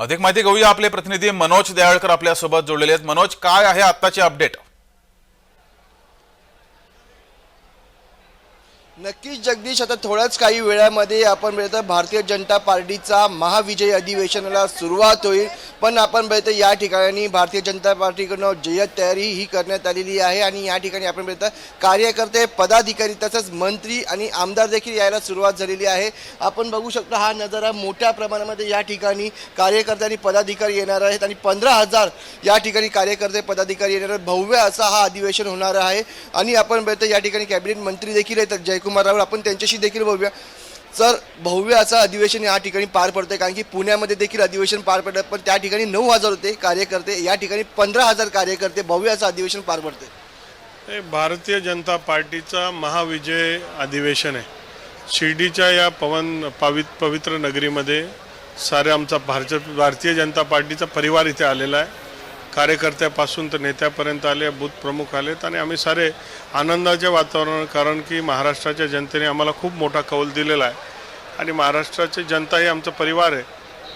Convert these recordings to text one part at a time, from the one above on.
अधिक माहिती घेऊया आपले प्रतिनिधी मनोज दयाळकर आपल्यासोबत जोडलेले आहेत. मनोज काय आहे आत्ताची अपडेट? नक्कीच जगदीश आता थोड्याच काही वेळामध्ये आपण बघितलं भारतीय जनता पार्टीचा महाविजय अधिवेशनाला सुरुवात होईल. पण आपण बघितलं या ठिकाणी भारतीय जनता पार्टीकडनं जय्यत तयारी ही करण्यात आलेली आहे. आणि या ठिकाणी आपण बघितलं कार्यकर्ते पदाधिकारी तसंच मंत्री आणि आमदार देखील यायला सुरुवात झालेली आहे. आपण बघू शकतो हा नजारा मोठ्या प्रमाणामध्ये या ठिकाणी कार्यकर्ते आणि पदाधिकारी येणार आहेत. आणि पंधरा हजार या ठिकाणी कार्यकर्ते पदाधिकारी येणार आहेत. भव्य असा हा अधिवेशन होणार आहे. आणि आपण बघितलं या ठिकाणी कॅबिनेट मंत्री देखील आहेत. जयकुमार रावळ आपण त्यांच्याशी देखील बोलूया सर भव्य असं अधिवेशन या ठिकाणी पार पडतंय कारण की पुण्यामध्ये देखील अधिवेशन पार पडतं पण त्या ठिकाणी नऊ हजार होते कार्यकर्ते या ठिकाणी पंधरा हजार कार्यकर्ते भव्य असं अधिवेशन पार पडते हे भारतीय जनता पार्टीचा महाविजय अधिवेशन आहे. शिर्डीच्या या पवन पावित पवित्र नगरीमध्ये सारे आमचा भारत भारतीय जनता पार्टीचा परिवार इथे आलेला आहे. कार्यकर्त्यापासून तर नेत्यापर्यंत आले बूथ प्रमुख आलेत आणि आम्ही सारे आनंदाचे वातावरण कारण की महाराष्ट्राच्या जनतेने आम्हाला खूप मोठा कौल दिलेला आहे. आणि महाराष्ट्राची जनता ही आमचा परिवार आहे.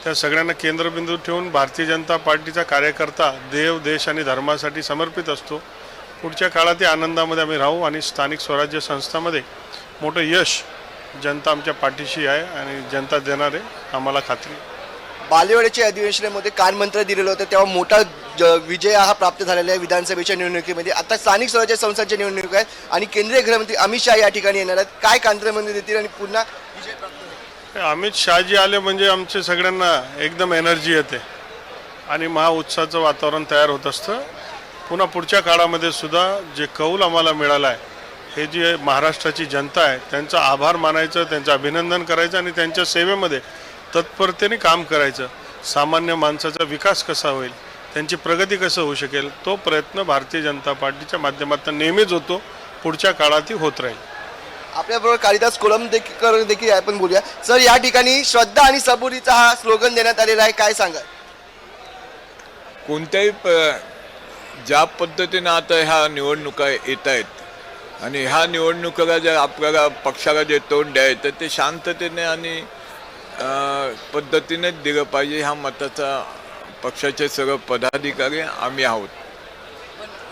त्या सगळ्यांना केंद्रबिंदू ठेवून भारतीय जनता पार्टीचा कार्यकर्ता देव देश आणि धर्मासाठी समर्पित असतो. पुढच्या काळात या आनंदामध्ये आम्ही राहू आणि स्थानिक स्वराज्य संस्थामध्ये मोठं यश जनता आमच्या पाठीशी आहे आणि जनता देणार आहे आम्हाला खात्री आहे. बालेवाडीच्या अधिवेशनामध्ये कानमंत्र दिलेलं होतं तेव्हा मोठा विजय हा प्राप्त झालेला आहे विधानसभेच्या निवडणुकीमध्ये. आता स्थानिक स्वराज्य संस्थांच्या निवडणूक आहेत आणि केंद्रीय गृहमंत्री अमित शहा या ठिकाणी येणार आहेत. काय कांत्रमंत्री देतील आणि पुन्हा विजय प्राप्त अमित शहाजी आले म्हणजे आमचे सगळ्यांना एकदम एनर्जी येते. आणि महाउत्साहाचं वातावरण तयार होत असतं. पुन्हा पुढच्या काळामध्ये सुद्धा जे कौल आम्हाला मिळाला आहे हे जे महाराष्ट्राची जनता आहे त्यांचा आभार मानायचं त्यांचं अभिनंदन करायचं आणि त्यांच्या सेवेमध्ये तत्परतेने काम करायचं. सामान्य माणसाचा विकास कसा होईल? त्यांची प्रगती कसं होऊ शकेल तो प्रयत्न भारतीय जनता पार्टीच्या माध्यमातून नेहमीच होतो पुढच्या काळातही होत राहील. आपल्याबरोबर कालिदास कोलम देखील देखील आपण बोलूया. सर या ठिकाणी श्रद्धा आणि सबुरीचा हा स्लोगन देण्यात आलेला आहे काय सांगा कोणत्याही प ज्या पद्धतीनं आता ह्या निवडणुका येत आहेत आणि ह्या निवडणुकीला जर आपल्याला पक्षाला जे तोंड द्यायचं ते शांततेने आणि अं, पद्धतीनेच दिलं पाहिजे ह्या मताचा पक्षाचे सर्व पदाधिकारी आम्ही आहोत.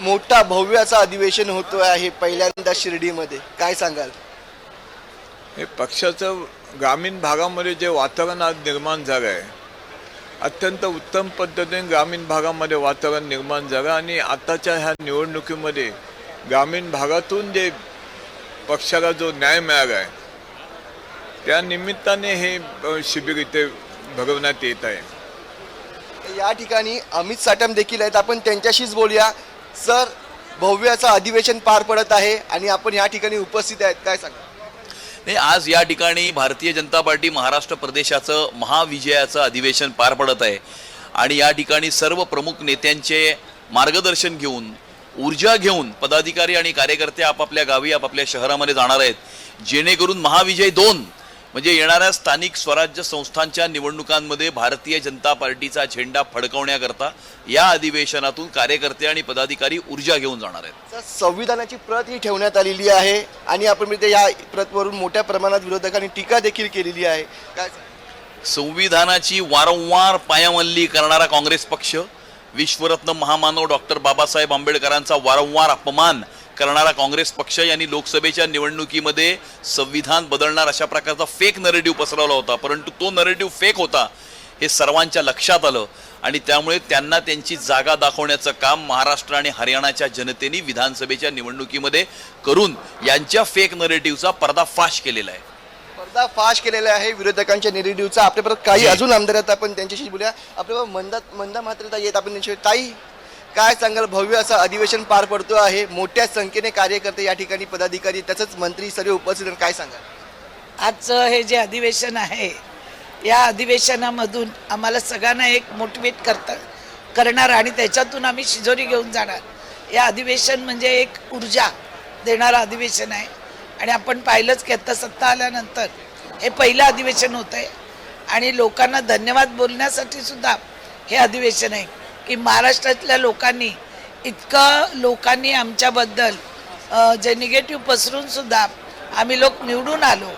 मोठा भव्य असं अधिवेशन होतो आहे पहिल्यांदा शिर्डीमध्ये. काय सांगाल? हे पक्षाचं ग्रामीण भागामध्ये जे वातावरण आज निर्माण झालं आहे अत्यंत उत्तम पद्धतीने ग्रामीण भागामध्ये वातावरण निर्माण झालं आणि आताच्या ह्या निवडणुकीमध्ये ग्रामीण भागातून जे पक्षाला जो न्याय मिळाला आहे त्या निमित्ताने हे शिबिर इथे भरवण्यात येत आहे. या ठिकाणी अमित साटम देखील आहेत. आपण त्यांच्याशीच बोलूया. सर भव्य असं अधिवेशन पार पडत आहे आणि आपण या ठिकाणी उपस्थित आहेत. काय सांगा नाही आज या ठिकाणी भारतीय जनता पार्टी महाराष्ट्र प्रदेशाचं महाविजयाचं अधिवेशन पार पडत आहे. आणि या ठिकाणी सर्व प्रमुख नेत्यांचे मार्गदर्शन घेऊन ऊर्जा घेऊन पदाधिकारी आणि कार्यकर्ते आपापल्या गावी आपापल्या शहरामध्ये जाणार आहेत. जेणेकरून महाविजय दोन म्हणजे येणाऱ्या स्थानिक स्वराज्य संस्थांच्या निवडणुकांमध्ये भारतीय जनता पार्टीचा झेंडा फडकवण्याकरता या अधिवेशनातून कार्यकर्ते आणि पदाधिकारी ऊर्जा घेऊन जाणार आहेत संविधानाची प्रत ही ठेवण्यात आलेली आहे आणि आपण म्हणजे या प्रतवरून मोठ्या प्रमाणात विरोधकांनी टीका देखील केलेली आहे काय? संविधानाची वारंवार पायमल्ली करणारा काँग्रेस पक्ष विश्वरत्न महामानव डॉक्टर बाबासाहेब आंबेडकरांचा वारंवार अपमान करणारा काँग्रेस पक्ष यांनी लोकसभेच्या निवडणुकीमध्ये संविधान बदलणार अशा प्रकारचा फेक नरेटिव्ह पसरवला होता. परंतु तो नरेटिव्ह फेक होता हे सर्वांच्या लक्षात आलं. आणि त्यामुळे त्यांना त्यांची जागा दाखवण्याचं काम महाराष्ट्र आणि हरियाणाच्या जनतेने विधानसभेच्या निवडणुकीमध्ये करून यांच्या फेक नरेटिव्हचा पर्दाफाश केलेला आहे. फाश केलेला आहे विरोधकांच्या निरेडिओचा आपल्याबरोबर काही अजून आमदार आहेत आपण त्यांच्याशी बोलूया. आपल्याबरोबर मंदा मंदा मात्र येत आपण त्यांच्याशी ताई काय सांगाल? भव्य असं अधिवेशन पार पडतो आहे. मोठ्या संख्येने कार्यकर्ते या ठिकाणी पदाधिकारी तसंच मंत्री सर्व उपस्थित आहेत. काय सांगाल? आजचं हे जे अधिवेशन आहे या अधिवेशनामधून आम्हाला सगळ्यांना एक मोटिवेट करता करणार आणि त्याच्यातून आम्ही शिजोरी घेऊन जाणार. या अधिवेशन म्हणजे एक ऊर्जा देणारं अधिवेशन आहे. आणि आपण पाहिलंच की आत्ता सत्ता आल्यानंतर हे पहिलं अधिवेशन होतं आहे आणि लोकांना धन्यवाद बोलण्यासाठी सुद्धा हे अधिवेशन आहे. की महाराष्ट्रातल्या लोकांनी इतकं लोकांनी आमच्याबद्दल जे निगेटिव्ह पसरूनसुद्धा आम्ही लोक निवडून आलो.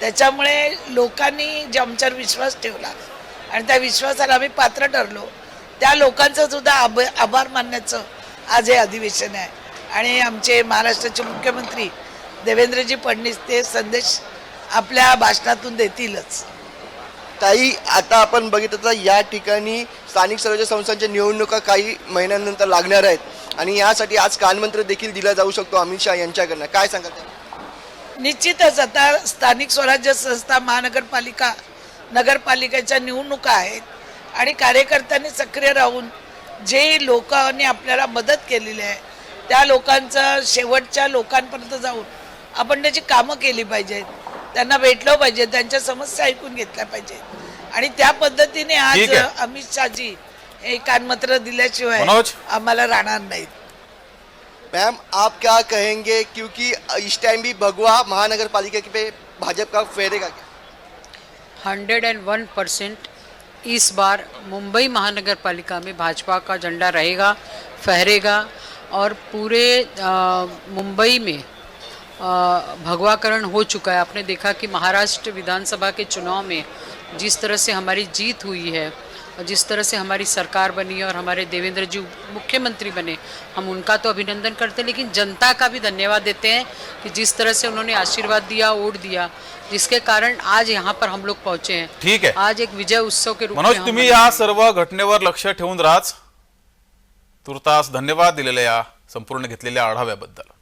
त्याच्यामुळे लोकांनी जे आमच्यावर विश्वास ठेवला आणि त्या विश्वासाला आम्ही पात्र ठरलो त्या लोकांचा सुद्धा आभ आभार मानण्याचं आज हे अधिवेशन आहे. आणि आमचे महाराष्ट्राचे मुख्यमंत्री देवेंद्रजी फडणवीस ते संदेश आपल्या भाषणातून देतीलच. ताई आता आपण बघितलं तर या ठिकाणी स्थानिक स्वराज्य संस्थांच्या निवडणुका काही महिन्यानंतर लागणार आहेत. आणि यासाठी आज कानमंत्र देखील दिला जाऊ शकतो अमित शहा यांच्याकडनं. काय सांगत आहे निश्चितच आता स्थानिक स्वराज्य संस्था महानगरपालिका नगरपालिकेच्या निवडणुका आहेत. आणि कार्यकर्त्यांनी सक्रिय राहून जे लोकांनी आपल्याला मदत केलेली आहे त्या लोकांचं शेवटच्या लोकांपर्यंत जाऊन आपण त्याची कामं केली पाहिजेत. त्यांना भेटलं पाहिजे त्यांच्या समस्या ऐकून घेतल्या पाहिजेत आणि त्या पद्धतीने आज ठीक आहे. अमित शहाजी हे कानमत्र दिल्याशिवाय मनोज? आम्हाला राहणार नाहीत मैम आप क्या कहेंगे क्योंकि इस टाइम भी भगवा महानगर पालिका पे भाजपा का फेरेगा क्या हंड्रेड एंड वन परसेंट इस बार मुंबई महानगर पालिका में भाजपा का झंडा रहेगा फहरेगा और पूरे अ, मुंबई में भगवाकरण हो चुका है। आपने देखा कि महाराष्ट्र विधानसभा के चुनाव में जिस तरह से हमारी जीत हुई है और जिस तरह से हमारी सरकार बनी और हमारे देवेंद्र जी मुख्यमंत्री बने हम उनका तो अभिनंदन करते हैं लेकिन जनता का भी धन्यवाद देते हैं कि जिस तरह से उन्होंने आशीर्वाद दिया वोट दिया जिसके कारण आज यहाँ पर हम लोग पहुँचे हैं। ठीक है। आज एक विजय उत्सव के रूप में मनोज तुम्ही मनाते या हैं। सर्व घटनेवर लक्ष ठेवून राहाच तुर्तास धन्यवाद दिलेल्या या संपूर्ण घेतलेल्या आढाव्याबद्दल.